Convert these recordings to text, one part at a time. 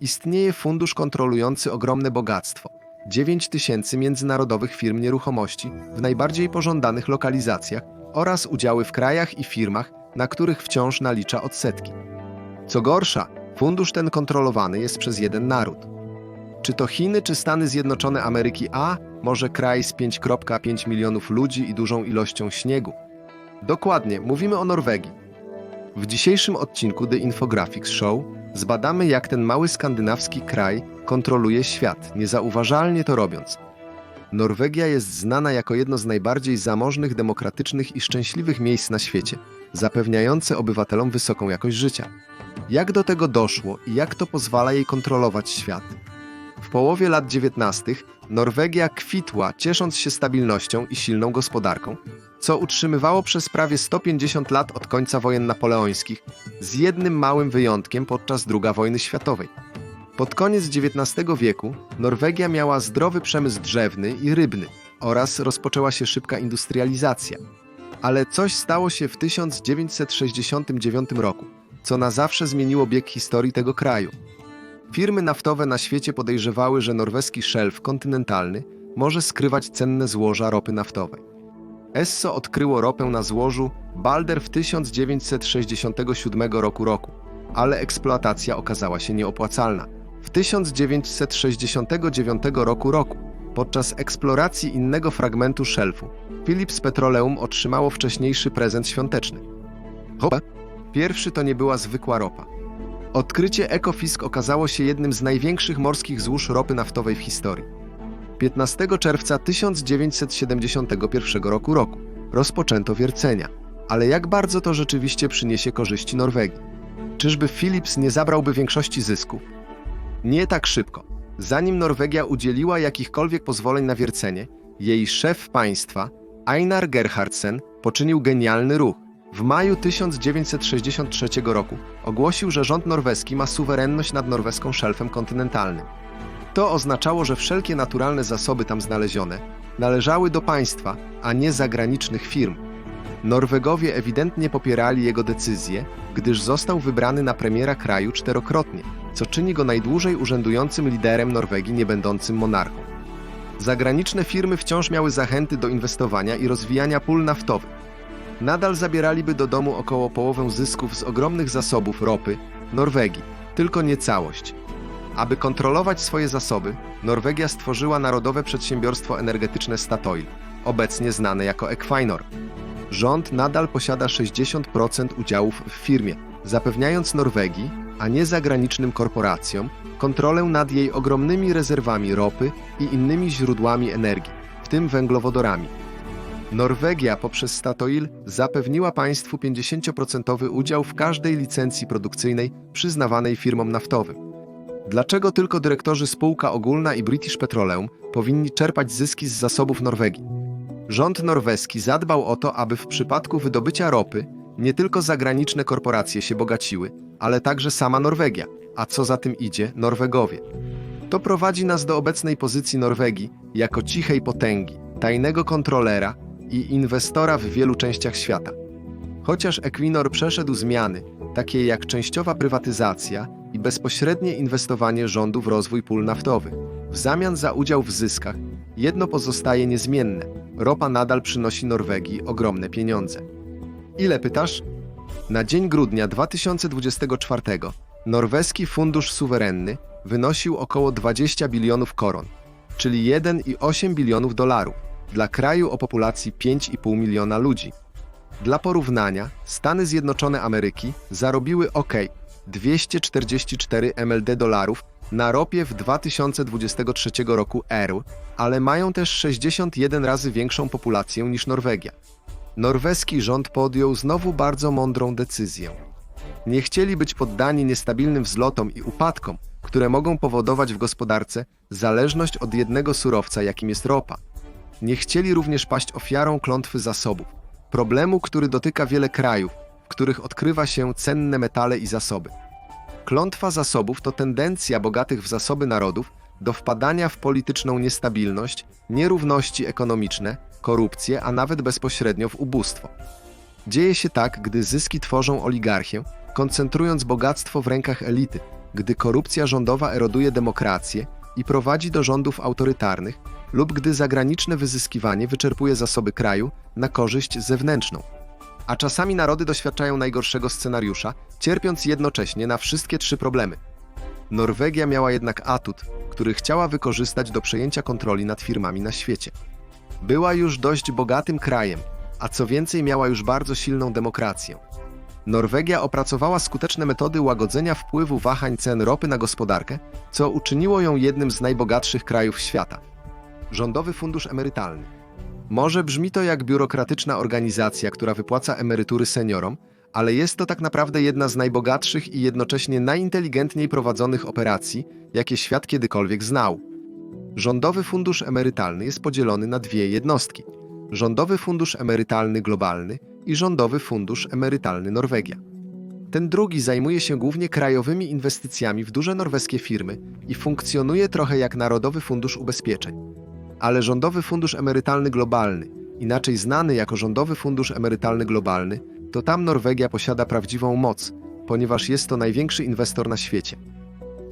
istnieje fundusz kontrolujący ogromne bogactwo 9 tysięcy międzynarodowych firm nieruchomości w najbardziej pożądanych lokalizacjach oraz udziały w krajach i firmach, na których wciąż nalicza odsetki. Co gorsza, fundusz ten kontrolowany jest przez jeden naród. Czy to Chiny, czy Stany Zjednoczone Ameryki, a może kraj z 5,5 milionów ludzi i dużą ilością śniegu? Dokładnie, mówimy o Norwegii. W dzisiejszym odcinku The Infographics Show zbadamy, jak ten mały skandynawski kraj kontroluje świat, niezauważalnie to robiąc. Norwegia jest znana jako jedno z najbardziej zamożnych, demokratycznych i szczęśliwych miejsc na świecie, zapewniające obywatelom wysoką jakość życia. Jak do tego doszło i jak to pozwala jej kontrolować świat? W połowie lat 19 Norwegia kwitła, ciesząc się stabilnością i silną gospodarką, co utrzymywało przez prawie 150 lat od końca wojen napoleońskich, z jednym małym wyjątkiem podczas II wojny światowej. Pod koniec XIX wieku Norwegia miała zdrowy przemysł drzewny i rybny oraz rozpoczęła się szybka industrializacja. Ale coś stało się w 1969 roku, co na zawsze zmieniło bieg historii tego kraju. Firmy naftowe na świecie podejrzewały, że norweski szelf kontynentalny może skrywać cenne złoża ropy naftowej. Esso odkryło ropę na złożu Balder w 1967 roku, roku, ale eksploatacja okazała się nieopłacalna. W 1969 roku, roku podczas eksploracji innego fragmentu szelfu, Philips Petroleum otrzymało wcześniejszy prezent świąteczny. Ropa? Pierwszy to nie była zwykła ropa. Odkrycie Ekofisk okazało się jednym z największych morskich złóż ropy naftowej w historii. 15 czerwca 1971 roku, roku rozpoczęto wiercenia. Ale jak bardzo to rzeczywiście przyniesie korzyści Norwegii? Czyżby Philips nie zabrałby większości zysków? Nie tak szybko. Zanim Norwegia udzieliła jakichkolwiek pozwoleń na wiercenie, jej szef państwa, Einar Gerhardsen, poczynił genialny ruch. W maju 1963 roku ogłosił, że rząd norweski ma suwerenność nad norweską szelfem kontynentalnym. To oznaczało, że wszelkie naturalne zasoby tam znalezione należały do państwa, a nie zagranicznych firm. Norwegowie ewidentnie popierali jego decyzję, gdyż został wybrany na premiera kraju czterokrotnie, co czyni go najdłużej urzędującym liderem Norwegii nie będącym monarchą. Zagraniczne firmy wciąż miały zachęty do inwestowania i rozwijania pól naftowych. Nadal zabieraliby do domu około połowę zysków z ogromnych zasobów ropy Norwegii, tylko nie całość. Aby kontrolować swoje zasoby, Norwegia stworzyła narodowe przedsiębiorstwo energetyczne Statoil, obecnie znane jako Equinor. Rząd nadal posiada 60% udziałów w firmie, zapewniając Norwegii, a nie zagranicznym korporacjom, kontrolę nad jej ogromnymi rezerwami ropy i innymi źródłami energii, w tym węglowodorami. Norwegia poprzez Statoil zapewniła państwu 50% udział w każdej licencji produkcyjnej przyznawanej firmom naftowym. Dlaczego tylko dyrektorzy spółka ogólna i British Petroleum powinni czerpać zyski z zasobów Norwegii? Rząd norweski zadbał o to, aby w przypadku wydobycia ropy nie tylko zagraniczne korporacje się bogaciły, ale także sama Norwegia, a co za tym idzie, Norwegowie. To prowadzi nas do obecnej pozycji Norwegii jako cichej potęgi, tajnego kontrolera i inwestora w wielu częściach świata. Chociaż Equinor przeszedł zmiany, takie jak częściowa prywatyzacja i bezpośrednie inwestowanie rządu w rozwój pól naftowych, w zamian za udział w zyskach, jedno pozostaje niezmienne. Ropa nadal przynosi Norwegii ogromne pieniądze. Ile pytasz? Na dzień grudnia 2024 norweski fundusz suwerenny wynosił około 20 bilionów koron, czyli 1,8 bilionów dolarów, dla kraju o populacji 5,5 miliona ludzi. Dla porównania, Stany Zjednoczone Ameryki zarobiły ok 244 MLD dolarów na ropie w 2023 roku ERU, ale mają też 61 razy większą populację niż Norwegia. Norweski rząd podjął znowu bardzo mądrą decyzję. Nie chcieli być poddani niestabilnym wzlotom i upadkom, które mogą powodować w gospodarce zależność od jednego surowca, jakim jest ropa. Nie chcieli również paść ofiarą klątwy zasobów, problemu, który dotyka wiele krajów, w których odkrywa się cenne metale i zasoby. Klątwa zasobów to tendencja bogatych w zasoby narodów do wpadania w polityczną niestabilność, nierówności ekonomiczne, korupcję, a nawet bezpośrednio w ubóstwo. Dzieje się tak, gdy zyski tworzą oligarchię, koncentrując bogactwo w rękach elity, gdy korupcja rządowa eroduje demokrację i prowadzi do rządów autorytarnych, lub gdy zagraniczne wyzyskiwanie wyczerpuje zasoby kraju na korzyść zewnętrzną. A czasami narody doświadczają najgorszego scenariusza, cierpiąc jednocześnie na wszystkie trzy problemy. Norwegia miała jednak atut, który chciała wykorzystać do przejęcia kontroli nad firmami na świecie. Była już dość bogatym krajem, a co więcej miała już bardzo silną demokrację. Norwegia opracowała skuteczne metody łagodzenia wpływu wahań cen ropy na gospodarkę, co uczyniło ją jednym z najbogatszych krajów świata. Rządowy Fundusz Emerytalny. Może brzmi to jak biurokratyczna organizacja, która wypłaca emerytury seniorom, ale jest to tak naprawdę jedna z najbogatszych i jednocześnie najinteligentniej prowadzonych operacji, jakie świat kiedykolwiek znał. Rządowy Fundusz Emerytalny jest podzielony na dwie jednostki: Rządowy Fundusz Emerytalny Globalny i Rządowy Fundusz Emerytalny Norwegia. Ten drugi zajmuje się głównie krajowymi inwestycjami w duże norweskie firmy i funkcjonuje trochę jak Narodowy Fundusz Ubezpieczeń. Ale Rządowy Fundusz Emerytalny Globalny, inaczej znany jako Rządowy Fundusz Emerytalny Globalny, to tam Norwegia posiada prawdziwą moc, ponieważ jest to największy inwestor na świecie.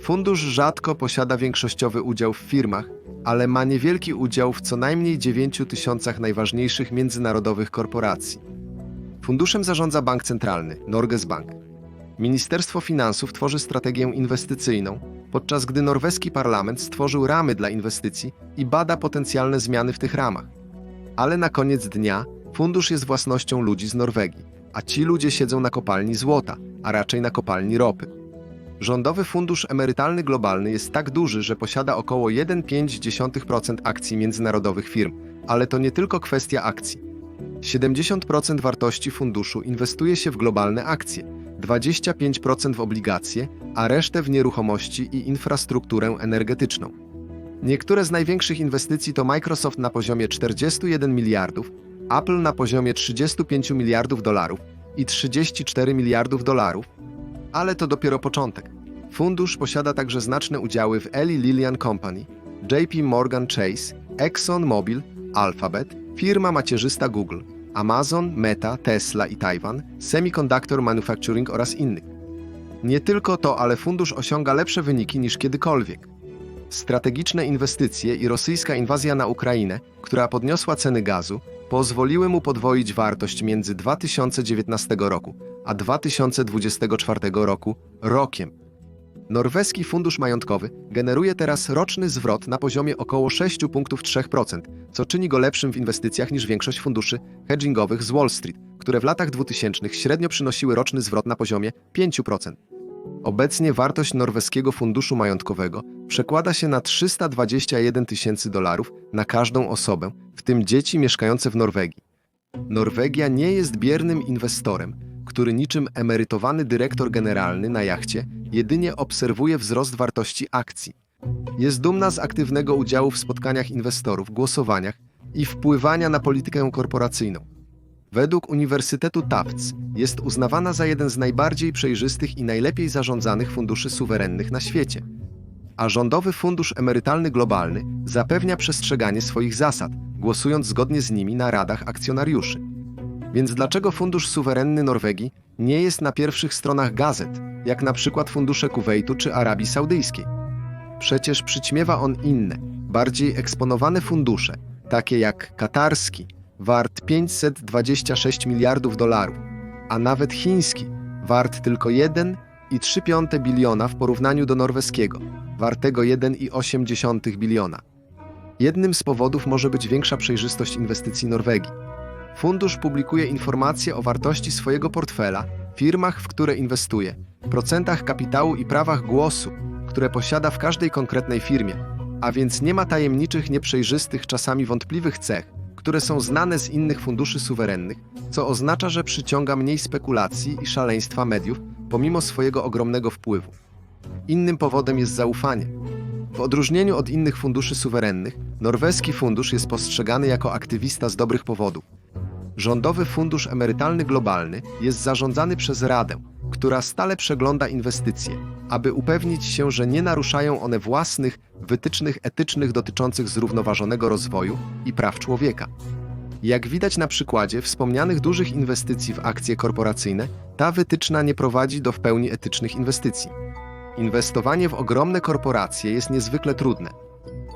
Fundusz rzadko posiada większościowy udział w firmach, ale ma niewielki udział w co najmniej 9 tysiącach najważniejszych międzynarodowych korporacji. Funduszem zarządza Bank Centralny, Norges Bank. Ministerstwo Finansów tworzy strategię inwestycyjną, podczas gdy norweski parlament stworzył ramy dla inwestycji i bada potencjalne zmiany w tych ramach. Ale na koniec dnia fundusz jest własnością ludzi z Norwegii, a ci ludzie siedzą na kopalni złota, a raczej na kopalni ropy. Rządowy Fundusz Emerytalny Globalny jest tak duży, że posiada około 1,5% akcji międzynarodowych firm, ale to nie tylko kwestia akcji. 70% wartości funduszu inwestuje się w globalne akcje, 25% w obligacje, a resztę w nieruchomości i infrastrukturę energetyczną. Niektóre z największych inwestycji to Microsoft na poziomie 41 miliardów, Apple na poziomie 35 miliardów dolarów i 34 miliardów dolarów, ale to dopiero początek. Fundusz posiada także znaczne udziały w Eli Lillian Company, JP Morgan Chase, Exxon Mobil, Alphabet, firma macierzysta Google, Amazon, Meta, Tesla i Taiwan, Semiconductor Manufacturing oraz innych. Nie tylko to, ale fundusz osiąga lepsze wyniki niż kiedykolwiek. Strategiczne inwestycje i rosyjska inwazja na Ukrainę, która podniosła ceny gazu, pozwoliły mu podwoić wartość między 2019 roku a 2024 roku rokiem. Norweski fundusz majątkowy generuje teraz roczny zwrot na poziomie około 6 punktów 3%, co czyni go lepszym w inwestycjach niż większość funduszy hedgingowych z Wall Street, które w latach 2000 średnio przynosiły roczny zwrot na poziomie 5%. Obecnie wartość norweskiego funduszu majątkowego przekłada się na 321 tysięcy dolarów na każdą osobę, w tym dzieci mieszkające w Norwegii. Norwegia nie jest biernym inwestorem, który niczym emerytowany dyrektor generalny na jachcie jedynie obserwuje wzrost wartości akcji. Jest dumna z aktywnego udziału w spotkaniach inwestorów, głosowaniach i wpływania na politykę korporacyjną. Według Uniwersytetu Tufts jest uznawana za jeden z najbardziej przejrzystych i najlepiej zarządzanych funduszy suwerennych na świecie. A Rządowy Fundusz Emerytalny Globalny zapewnia przestrzeganie swoich zasad, głosując zgodnie z nimi na radach akcjonariuszy. Więc dlaczego Fundusz Suwerenny Norwegii nie jest na pierwszych stronach gazet, jak na przykład fundusze Kuwejtu czy Arabii Saudyjskiej? Przecież przyćmiewa on inne, bardziej eksponowane fundusze, takie jak katarski, wart 526 miliardów dolarów, a nawet chiński, wart tylko 1,3 biliona w porównaniu do norweskiego, wartego 1,8 biliona. Jednym z powodów może być większa przejrzystość inwestycji Norwegii. Fundusz publikuje informacje o wartości swojego portfela, firmach, w które inwestuje, procentach kapitału i prawach głosu, które posiada w każdej konkretnej firmie, a więc nie ma tajemniczych, nieprzejrzystych, czasami wątpliwych cech, które są znane z innych funduszy suwerennych, co oznacza, że przyciąga mniej spekulacji i szaleństwa mediów, pomimo swojego ogromnego wpływu. Innym powodem jest zaufanie. W odróżnieniu od innych funduszy suwerennych, norweski fundusz jest postrzegany jako aktywista z dobrych powodów. Rządowy Fundusz Emerytalny Globalny jest zarządzany przez Radę, która stale przegląda inwestycje, aby upewnić się, że nie naruszają one własnych wytycznych etycznych dotyczących zrównoważonego rozwoju i praw człowieka. Jak widać na przykładzie wspomnianych dużych inwestycji w akcje korporacyjne, ta wytyczna nie prowadzi do w pełni etycznych inwestycji. Inwestowanie w ogromne korporacje jest niezwykle trudne.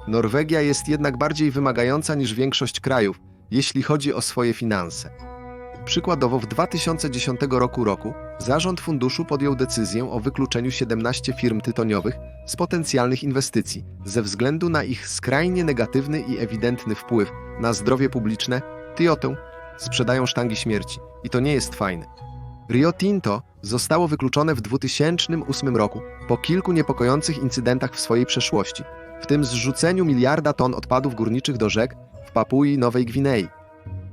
Norwegia jest jednak bardziej wymagająca niż większość krajów, jeśli chodzi o swoje finanse. Przykładowo w 2010 roku roku zarząd funduszu podjął decyzję o wykluczeniu 17 firm tytoniowych z potencjalnych inwestycji ze względu na ich skrajnie negatywny i ewidentny wpływ na zdrowie publiczne. Toyotę sprzedają sztangi śmierci i to nie jest fajne. Rio Tinto zostało wykluczone w 2008 roku po kilku niepokojących incydentach w swojej przeszłości, w tym zrzuceniu miliarda ton odpadów górniczych do rzek w Papui Nowej Gwinei.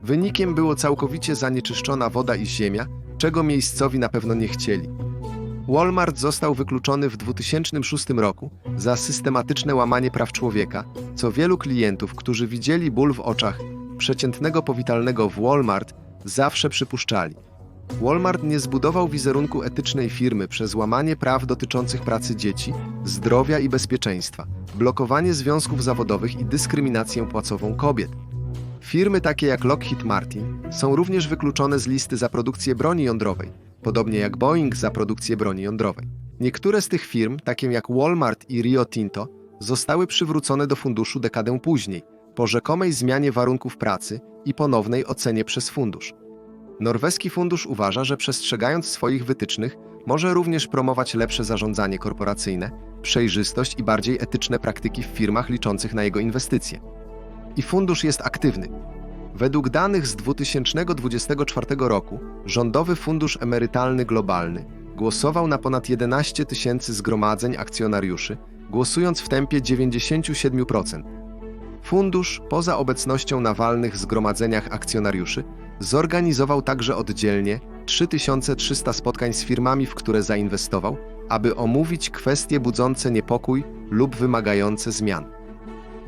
Wynikiem było całkowicie zanieczyszczona woda i ziemia, czego miejscowi na pewno nie chcieli. Walmart został wykluczony w 2006 roku za systematyczne łamanie praw człowieka, co wielu klientów, którzy widzieli ból w oczach przeciętnego powitalnego w Walmart, zawsze przypuszczali. Walmart nie zbudował wizerunku etycznej firmy przez łamanie praw dotyczących pracy dzieci, zdrowia i bezpieczeństwa, blokowanie związków zawodowych i dyskryminację płacową kobiet. Firmy takie jak Lockheed Martin są również wykluczone z listy za produkcję broni jądrowej, podobnie jak Boeing za produkcję broni jądrowej. Niektóre z tych firm, takie jak Walmart i Rio Tinto, zostały przywrócone do funduszu dekadę później, po rzekomej zmianie warunków pracy i ponownej ocenie przez fundusz. Norweski fundusz uważa, że przestrzegając swoich wytycznych, może również promować lepsze zarządzanie korporacyjne, przejrzystość i bardziej etyczne praktyki w firmach liczących na jego inwestycje. I fundusz jest aktywny. Według danych z 2024 roku Rządowy Fundusz Emerytalny Globalny głosował na ponad 11 tysięcy zgromadzeń akcjonariuszy, głosując w tempie 97%. Fundusz, poza obecnością na walnych zgromadzeniach akcjonariuszy, zorganizował także oddzielnie 3300 spotkań z firmami, w które zainwestował, aby omówić kwestie budzące niepokój lub wymagające zmian.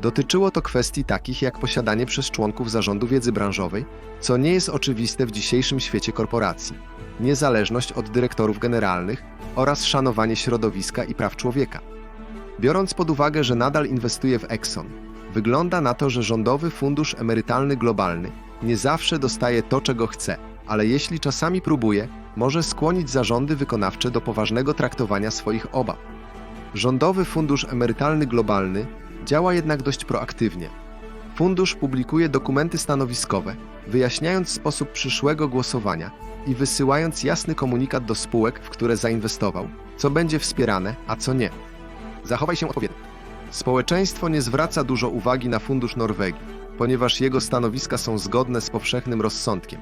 Dotyczyło to kwestii takich jak posiadanie przez członków zarządu wiedzy branżowej, co nie jest oczywiste w dzisiejszym świecie korporacji, niezależność od dyrektorów generalnych oraz szanowanie środowiska i praw człowieka. Biorąc pod uwagę, że nadal inwestuje w Exxon, wygląda na to, że Rządowy Fundusz Emerytalny Globalny nie zawsze dostaje to, czego chce, ale jeśli czasami próbuje, może skłonić zarządy wykonawcze do poważnego traktowania swoich obaw. Rządowy Fundusz Emerytalny Globalny działa jednak dość proaktywnie. Fundusz publikuje dokumenty stanowiskowe, wyjaśniając sposób przyszłego głosowania i wysyłając jasny komunikat do spółek, w które zainwestował, co będzie wspierane, a co nie. Zachowaj się odpowiednio. Społeczeństwo nie zwraca dużo uwagi na fundusz Norwegii, ponieważ jego stanowiska są zgodne z powszechnym rozsądkiem.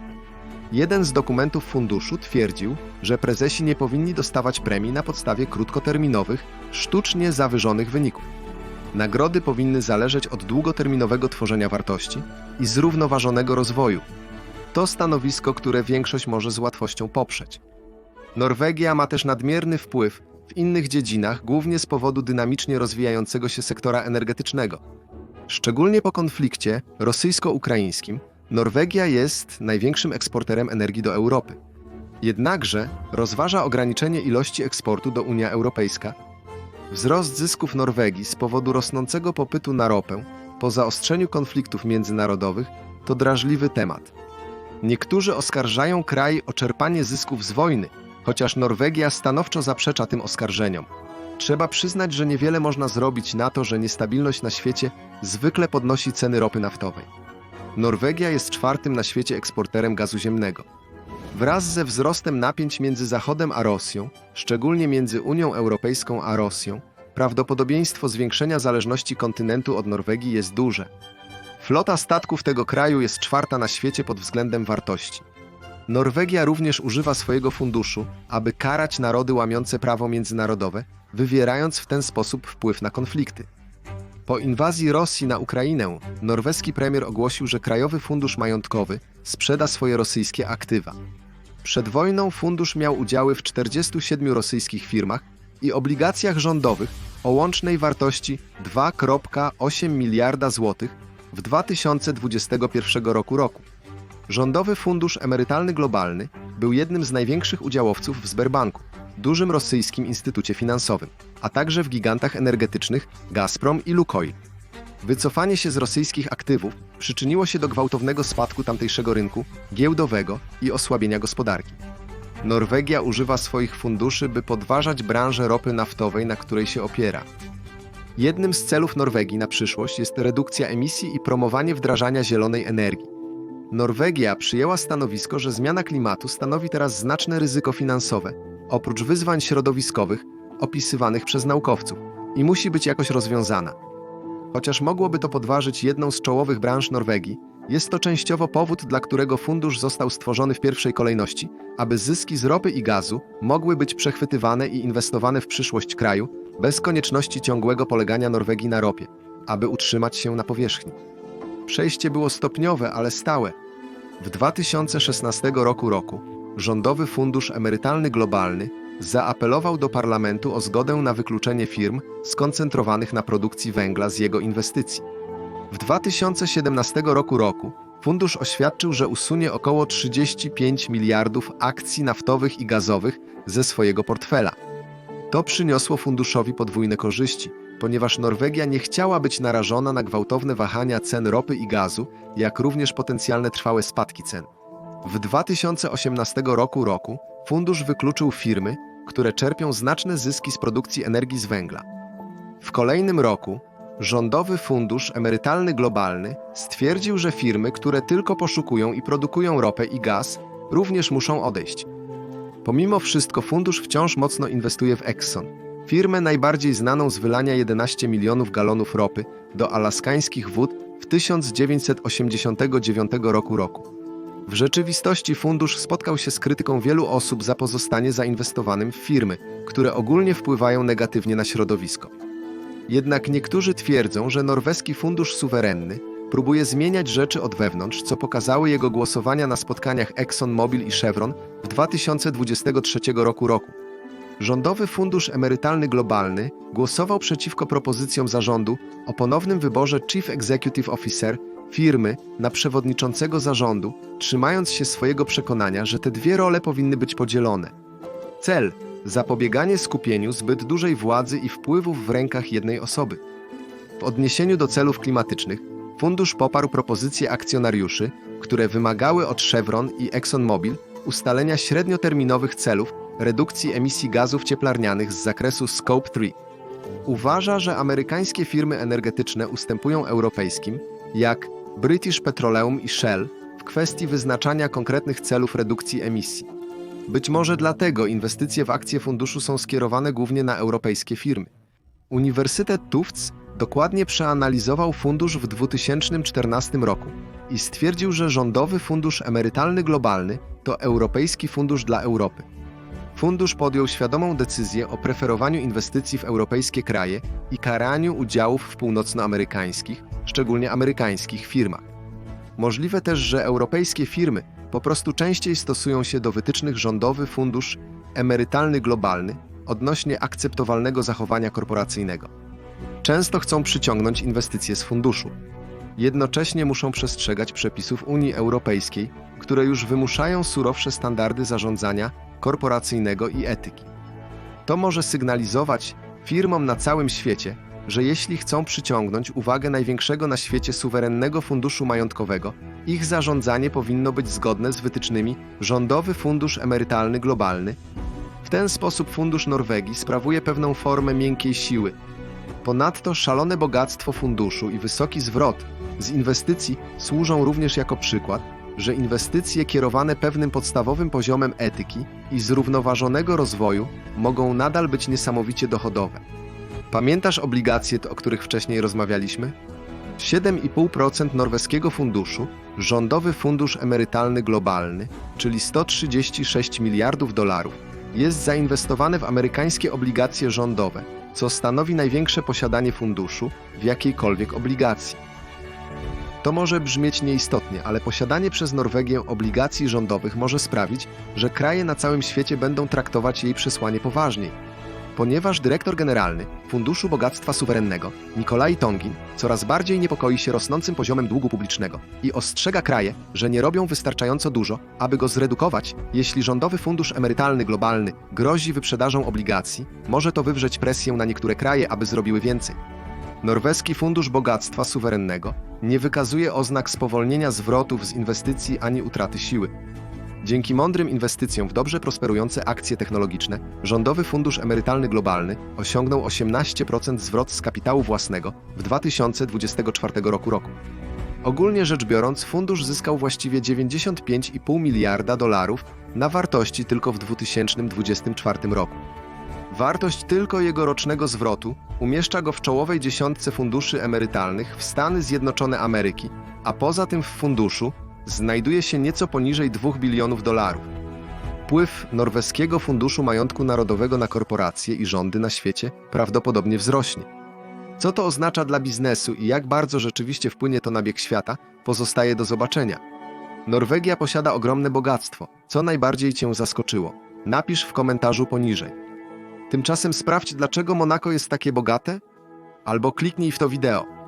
Jeden z dokumentów funduszu twierdził, że prezesi nie powinni dostawać premii na podstawie krótkoterminowych, sztucznie zawyżonych wyników. Nagrody powinny zależeć od długoterminowego tworzenia wartości i zrównoważonego rozwoju. To stanowisko, które większość może z łatwością poprzeć. Norwegia ma też nadmierny wpływ w innych dziedzinach, głównie z powodu dynamicznie rozwijającego się sektora energetycznego. Szczególnie po konflikcie rosyjsko-ukraińskim, Norwegia jest największym eksporterem energii do Europy. Jednakże rozważa ograniczenie ilości eksportu do Unia Europejska. Wzrost zysków Norwegii z powodu rosnącego popytu na ropę po zaostrzeniu konfliktów międzynarodowych to drażliwy temat. Niektórzy oskarżają kraj o czerpanie zysków z wojny, chociaż Norwegia stanowczo zaprzecza tym oskarżeniom. Trzeba przyznać, że niewiele można zrobić na to, że niestabilność na świecie zwykle podnosi ceny ropy naftowej. Norwegia jest czwartym na świecie eksporterem gazu ziemnego. Wraz ze wzrostem napięć między Zachodem a Rosją, szczególnie między Unią Europejską a Rosją, prawdopodobieństwo zwiększenia zależności kontynentu od Norwegii jest duże. Flota statków tego kraju jest czwarta na świecie pod względem wartości. Norwegia również używa swojego funduszu, aby karać narody łamiące prawo międzynarodowe, wywierając w ten sposób wpływ na konflikty. Po inwazji Rosji na Ukrainę, norweski premier ogłosił, że Krajowy Fundusz Majątkowy sprzeda swoje rosyjskie aktywa. Przed wojną fundusz miał udziały w 47 rosyjskich firmach i obligacjach rządowych o łącznej wartości 2,8 miliarda złotych w 2021 roku roku. Rządowy Fundusz Emerytalny Globalny był jednym z największych udziałowców w Sberbanku, dużym rosyjskim instytucie finansowym, a także w gigantach energetycznych Gazprom i Lukoil. Wycofanie się z rosyjskich aktywów przyczyniło się do gwałtownego spadku tamtejszego rynku giełdowego i osłabienia gospodarki. Norwegia używa swoich funduszy, by podważać branżę ropy naftowej, na której się opiera. Jednym z celów Norwegii na przyszłość jest redukcja emisji i promowanie wdrażania zielonej energii. Norwegia przyjęła stanowisko, że zmiana klimatu stanowi teraz znaczne ryzyko finansowe, oprócz wyzwań środowiskowych opisywanych przez naukowców, i musi być jakoś rozwiązana. Chociaż mogłoby to podważyć jedną z czołowych branż Norwegii, jest to częściowo powód, dla którego fundusz został stworzony w pierwszej kolejności, aby zyski z ropy i gazu mogły być przechwytywane i inwestowane w przyszłość kraju, bez konieczności ciągłego polegania Norwegii na ropie, aby utrzymać się na powierzchni. Przejście było stopniowe, ale stałe. W 2016 roku roku Rządowy Fundusz Emerytalny Globalny zaapelował do parlamentu o zgodę na wykluczenie firm skoncentrowanych na produkcji węgla z jego inwestycji. W 2017 roku roku fundusz oświadczył, że usunie około 35 miliardów akcji naftowych i gazowych ze swojego portfela. To przyniosło funduszowi podwójne korzyści, ponieważ Norwegia nie chciała być narażona na gwałtowne wahania cen ropy i gazu, jak również potencjalne trwałe spadki cen. W 2018 roku roku fundusz wykluczył firmy, które czerpią znaczne zyski z produkcji energii z węgla. W kolejnym roku Rządowy Fundusz Emerytalny Globalny stwierdził, że firmy, które tylko poszukują i produkują ropę i gaz, również muszą odejść. Pomimo wszystko fundusz wciąż mocno inwestuje w Exxon, firmę najbardziej znaną z wylania 11 milionów galonów ropy do alaskańskich wód w 1989 roku roku. W rzeczywistości fundusz spotkał się z krytyką wielu osób za pozostanie zainwestowanym w firmy, które ogólnie wpływają negatywnie na środowisko. Jednak niektórzy twierdzą, że norweski fundusz suwerenny próbuje zmieniać rzeczy od wewnątrz, co pokazały jego głosowania na spotkaniach ExxonMobil i Chevron w 2023 roku roku. Rządowy Fundusz Emerytalny Globalny głosował przeciwko propozycjom zarządu o ponownym wyborze Chief Executive Officer firmy na przewodniczącego zarządu, trzymając się swojego przekonania, że te dwie role powinny być podzielone. Cel zapobieganie skupieniu zbyt dużej władzy i wpływów w rękach jednej osoby. W odniesieniu do celów klimatycznych, fundusz poparł propozycje akcjonariuszy, które wymagały od Chevron i ExxonMobil ustalenia średnioterminowych celów redukcji emisji gazów cieplarnianych z zakresu Scope 3. Uważa, że amerykańskie firmy energetyczne ustępują europejskim, jak British Petroleum i Shell, w kwestii wyznaczania konkretnych celów redukcji emisji. Być może dlatego inwestycje w akcje funduszu są skierowane głównie na europejskie firmy. Uniwersytet Tufts dokładnie przeanalizował fundusz w 2014 roku i stwierdził, że Rządowy Fundusz Emerytalny Globalny to europejski fundusz dla Europy. Fundusz podjął świadomą decyzję o preferowaniu inwestycji w europejskie kraje i karaniu udziałów w północnoamerykańskich, szczególnie amerykańskich firmach. Możliwe też, że europejskie firmy po prostu częściej stosują się do wytycznych rządowy fundusz emerytalny globalny odnośnie akceptowalnego zachowania korporacyjnego. Często chcą przyciągnąć inwestycje z funduszu. Jednocześnie muszą przestrzegać przepisów Unii Europejskiej, które już wymuszają surowsze standardy zarządzania korporacyjnego i etyki. To może sygnalizować firmom na całym świecie, że jeśli chcą przyciągnąć uwagę największego na świecie suwerennego funduszu majątkowego, ich zarządzanie powinno być zgodne z wytycznymi Rządowy Fundusz Emerytalny Globalny. W ten sposób Fundusz Norwegii sprawuje pewną formę miękkiej siły. Ponadto szalone bogactwo funduszu i wysoki zwrot z inwestycji służą również jako przykład, że inwestycje kierowane pewnym podstawowym poziomem etyki i zrównoważonego rozwoju mogą nadal być niesamowicie dochodowe. Pamiętasz obligacje, o których wcześniej rozmawialiśmy? 7,5% norweskiego funduszu, Rządowy Fundusz Emerytalny Globalny, czyli 136 miliardów dolarów, jest zainwestowane w amerykańskie obligacje rządowe, co stanowi największe posiadanie funduszu w jakiejkolwiek obligacji. To może brzmieć nieistotnie, ale posiadanie przez Norwegię obligacji rządowych może sprawić, że kraje na całym świecie będą traktować jej przesłanie poważniej ponieważ dyrektor generalny Funduszu Bogactwa Suwerennego Nikolai Tongin coraz bardziej niepokoi się rosnącym poziomem długu publicznego i ostrzega kraje, że nie robią wystarczająco dużo, aby go zredukować. Jeśli Rządowy Fundusz Emerytalny Globalny grozi wyprzedażą obligacji, może to wywrzeć presję na niektóre kraje, aby zrobiły więcej. Norweski Fundusz Bogactwa Suwerennego nie wykazuje oznak spowolnienia zwrotów z inwestycji ani utraty siły. Dzięki mądrym inwestycjom w dobrze prosperujące akcje technologiczne, Rządowy Fundusz Emerytalny Globalny osiągnął 18% zwrot z kapitału własnego w 2024 roku. roku. Ogólnie rzecz biorąc, fundusz zyskał właściwie 95,5 miliarda dolarów na wartości tylko w 2024 roku. Wartość tylko jego rocznego zwrotu umieszcza go w czołowej dziesiątce funduszy emerytalnych w Stany Zjednoczone Ameryki, a poza tym w funduszu znajduje się nieco poniżej 2 bilionów dolarów. Wpływ norweskiego funduszu majątku narodowego na korporacje i rządy na świecie prawdopodobnie wzrośnie. Co to oznacza dla biznesu i jak bardzo rzeczywiście wpłynie to na bieg świata, pozostaje do zobaczenia. Norwegia posiada ogromne bogactwo. Co najbardziej Cię zaskoczyło? Napisz w komentarzu poniżej. Tymczasem sprawdź, dlaczego Monako jest takie bogate? Albo kliknij w to wideo.